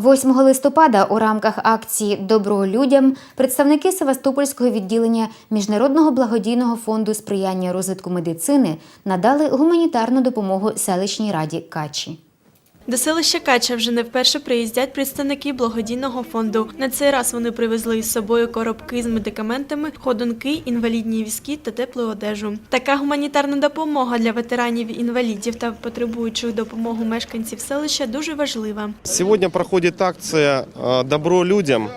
8 листопада у рамках акції Добро людям представники Севастопольського відділення Міжнародного благодійного фонду сприяння розвитку медицини надали гуманітарну допомогу селищній раді Качі. До селища Кача вже не вперше приїздять представники благодійного фонду. На цей раз вони привезли із собою коробки з медикаментами, ходунки, інвалідні візки та теплу одежу. Така гуманітарна допомога для ветеранів, інвалідів та потребуючих допомоги мешканців селища дуже важлива. Сегодня проходит акция э, «Добро людям».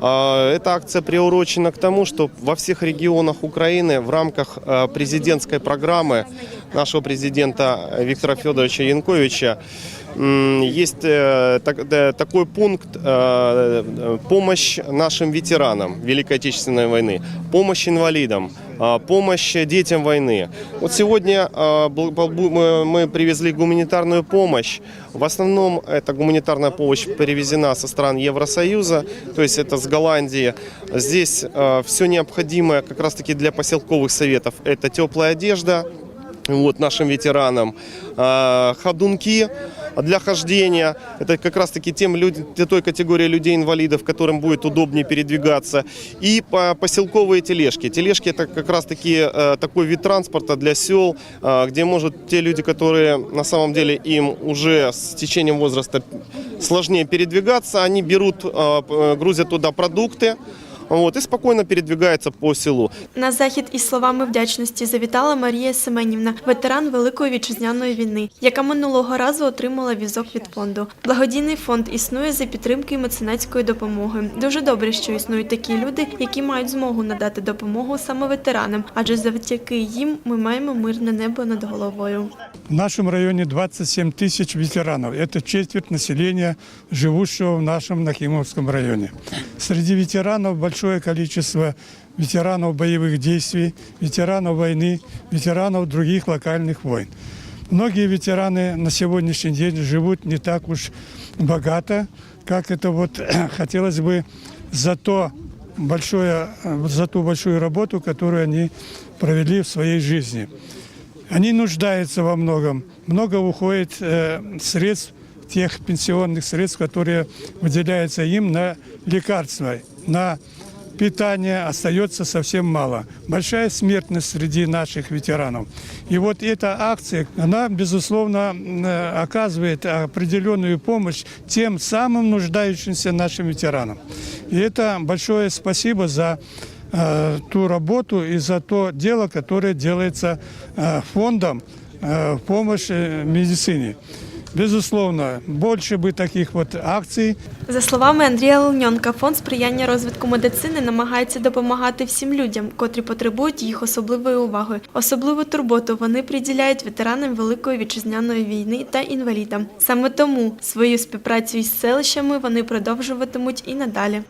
Э, Эта акция приурочена к тому, что во всех регионах Украины в рамках э, президентской программы нашего президента Виктора Федоровича Янковича м, есть э, такой пункт э, э, «Помощь нашим ветеранам Великой Отечественной войны», «Помощь инвалидам», «Помощь детям войны». Вот сегодня мы привезли гуманитарную помощь. В основном эта гуманитарная помощь перевезена со стран Евросоюза, то есть это с Голландии. Здесь все необходимое как раз-таки для поселковых советов. Это теплая одежда, вот, нашим ветеранам, э, ходунки для хождения. Это как раз-таки тем люди, для той категории людей-инвалидов, которым будет удобнее передвигаться. И по- поселковые тележки. Тележки это как раз-таки э, такой вид транспорта для сел, э, где может те люди, которые на самом деле им уже с течением возраста сложнее передвигаться, они берут, э, п- э, грузят туда продукты, вот, и спокойно передвигаются по селу. На захід із словами вдячності завітала Марія Семенівна, ветеран Великої вітчизняної війни, яка минулого разу отримала візок від фонду. Благодійний фонд існує за підтримки меценатської допомоги. Дуже добре, що існують такі люди, які мають змогу надати допомогу саме ветеранам, адже завдяки їм ми маємо мирне небо над головою. В нашем районе 27 тысяч ветеранов. Это четверть населения, живущего в нашем Нахимовском районе. Среди ветеранов большое количество ветеранов боевых действий, ветеранов войны, ветеранов других локальных войн. Многие ветераны на сегодняшний день живут не так уж богато, как это вот хотелось бы за то большое, за ту большую работу, которую они провели в своей жизни. Они нуждаются во многом. Много уходит э, средств, тех пенсионных средств, которые выделяются им на лекарства, на питание остается совсем мало. Большая смертность среди наших ветеранов. И вот эта акция, она, безусловно, э, оказывает определенную помощь тем самым нуждающимся нашим ветеранам. И это большое спасибо за э, ту работу и за то дело, которое делается э, фондом э, в помощь медицине. Безусловно, больше би таких от акцій. За словами Андрія Леньонка, фонд сприяння розвитку медицини намагається допомагати всім людям, котрі потребують їх особливої уваги. Особливу турботу вони приділяють ветеранам Великої вітчизняної війни та інвалідам. Саме тому свою співпрацю із селищами вони продовжуватимуть і надалі.